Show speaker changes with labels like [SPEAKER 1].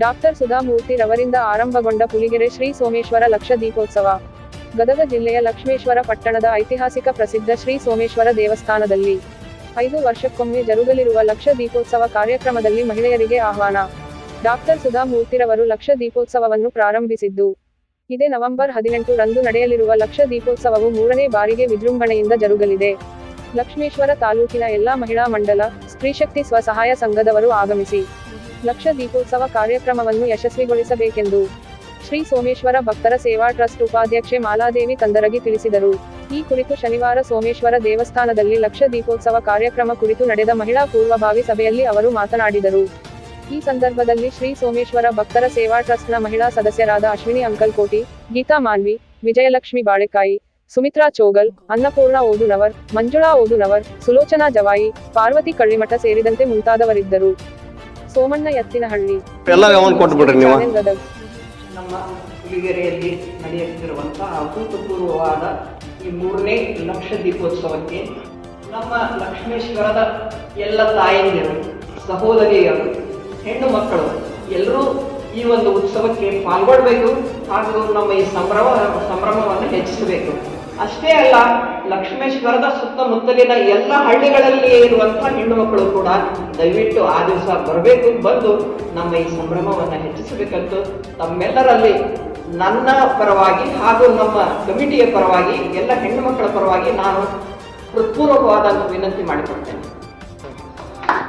[SPEAKER 1] Doctor Sudha Murthy ರವರಿಂದ ಆರಂಭಗೊಂಡ ಪುಲಿಗೆರೆ ಶ್ರೀ ಸೋಮೇಶ್ವರ ಲಕ್ಷ ದೀಪೋತ್ಸವ. ಗದಗ ಜಿಲ್ಲೆಯ ಲಕ್ಷ್ಮೇಶ್ವರ ಪಟ್ಟಣದ ಐತಿಹಾಸಿಕ ಪ್ರಸಿದ್ಧ ಶ್ರೀ ಸೋಮೇಶ್ವರ ದೇವಸ್ಥಾನದಲ್ಲಿ ಐದು ವರ್ಷಕ್ಕೊಮ್ಮೆ ಜರುಗಲಿರುವ ಲಕ್ಷ ದೀಪೋತ್ಸವ ಕಾರ್ಯಕ್ರಮದಲ್ಲಿ ಮಹಿಳೆಯರಿಗೆ ಆಹ್ವಾನ. ಡಾಕ್ಟರ್ ಸುಧಾಮೂರ್ತಿರವರು ಲಕ್ಷ ದೀಪೋತ್ಸವವನ್ನು ಪ್ರಾರಂಭಿಸಿದ್ದು, ಇದೇ ನವೆಂಬರ್ ಹದಿನೆಂಟು ರಂದು ನಡೆಯಲಿರುವ ಲಕ್ಷ ದೀಪೋತ್ಸವವು ಮೂರನೇ ಬಾರಿಗೆ ವಿಜೃಂಭಣೆಯಿಂದ ಜರುಗಲಿದೆ. ಲಕ್ಷ್ಮೇಶ್ವರ ತಾಲೂಕಿನ ಎಲ್ಲಾ ಮಹಿಳಾ ಮಂಡಲ ಸ್ತ್ರೀಶಕ್ತಿ ಸ್ವಸಹಾಯ ಸಂಘದವರು ಆಗಮಿಸಿ ಲಕ್ಷ ದೀಪೋತ್ಸವ ಕಾರ್ಯಕ್ರಮವನ್ನು ಯಶಸ್ವಿಗೊಳಿಸಬೇಕೆಂದು ಶ್ರೀ ಸೋಮೇಶ್ವರ ಭಕ್ತರ ಸೇವಾ ಟ್ರಸ್ಟ್ ಉಪಾಧ್ಯಕ್ಷೆ ಮಾಲಾದೇವಿ ತಂದರಗಿ ತಿಳಿಸಿದರು. ಈ ಕುರಿತು ಶನಿವಾರ ಸೋಮೇಶ್ವರ ದೇವಸ್ಥಾನದಲ್ಲಿ ಲಕ್ಷ ದೀಪೋತ್ಸವ ಕಾರ್ಯಕ್ರಮ ಕುರಿತು ನಡೆದ ಮಹಿಳಾ ಪೂರ್ವಭಾವಿ ಸಭೆಯಲ್ಲಿ ಅವರು ಮಾತನಾಡಿದರು. ಈ ಸಂದರ್ಭದಲ್ಲಿ ಶ್ರೀ ಸೋಮೇಶ್ವರ ಭಕ್ತರ ಸೇವಾ ಟ್ರಸ್ಟ್ನ ಮಹಿಳಾ ಸದಸ್ಯರಾದ ಅಶ್ವಿನಿ ಅಂಕಲ್ಕೋಟಿ ಗೀತಾ ಮಾನ್ವಿ, ವಿಜಯಲಕ್ಷ್ಮಿ ಬಾಳೆಕಾಯಿ ಸುಮಿತ್ರಾ ಚೋಗಲ್ ಅನ್ನಪೂರ್ಣ ಓದುನವರ್ ಮಂಜುಳಾ ಓದುನವರ್ ಸುಲೋಚನಾ ಜವಾಯಿ ಪಾರ್ವತಿ ಕಳ್ಳಿಮಠ ಸೇರಿದಂತೆ ಮುಂತಾದವರಿದ್ದರು. ಸೋಮಣ್ಣ ಎತ್ತಿನಹಳ್ಳಿ.
[SPEAKER 2] ನಮ್ಮ ಹುಲಿಗೆರೆಯಲ್ಲಿ ನಡೆಯುತ್ತಿರುವಂತಹ ಅಭೂತಪೂರ್ವವಾದ ಈ ಮೂರನೇ ಲಕ್ಷ ದೀಪೋತ್ಸವಕ್ಕೆ ನಮ್ಮ ಲಕ್ಷ್ಮೇಶ್ವರದ ಎಲ್ಲ ತಾಯಂದಿರು ಸಹೋದರಿಯರು ಹೆಣ್ಣು ಮಕ್ಕಳು ಎಲ್ಲರೂ ಈ ಒಂದು ಉತ್ಸವಕ್ಕೆ ಪಾಲ್ಗೊಳ್ಬೇಕು ಹಾಗೂ ನಮ್ಮ ಈ ಸಂಭ್ರಮ ಸಂಭ್ರಮವನ್ನು ಹೆಚ್ಚಿಸಬೇಕು. ಅಷ್ಟೇ ಅಲ್ಲ, ಲಕ್ಷ್ಮೇಶ್ವರದ ಸುತ್ತಮುತ್ತಲಿನ ಎಲ್ಲ ಹಳ್ಳಿಗಳಲ್ಲಿ ಇರುವಂತಹ ಹೆಣ್ಣು ಮಕ್ಕಳು ಕೂಡ ದಯವಿಟ್ಟು ಆ ದಿವಸ ಬರಬೇಕು ಬಂದು ನಮ್ಮ ಈ ಸಂಭ್ರಮವನ್ನು ಹೆಚ್ಚಿಸಬೇಕಂತೂ ತಮ್ಮೆಲ್ಲರಲ್ಲಿ ನನ್ನ ಪರವಾಗಿ ಹಾಗೂ ನಮ್ಮ ಕಮಿಟಿಯ ಪರವಾಗಿ, ಎಲ್ಲ ಹೆಣ್ಣು ಮಕ್ಕಳ ಪರವಾಗಿ ನಾನು ಹೃತ್ಪೂರ್ವಕವಾದ ವಿನಂತಿ ಮಾಡಿಕೊಡ್ತೇನೆ.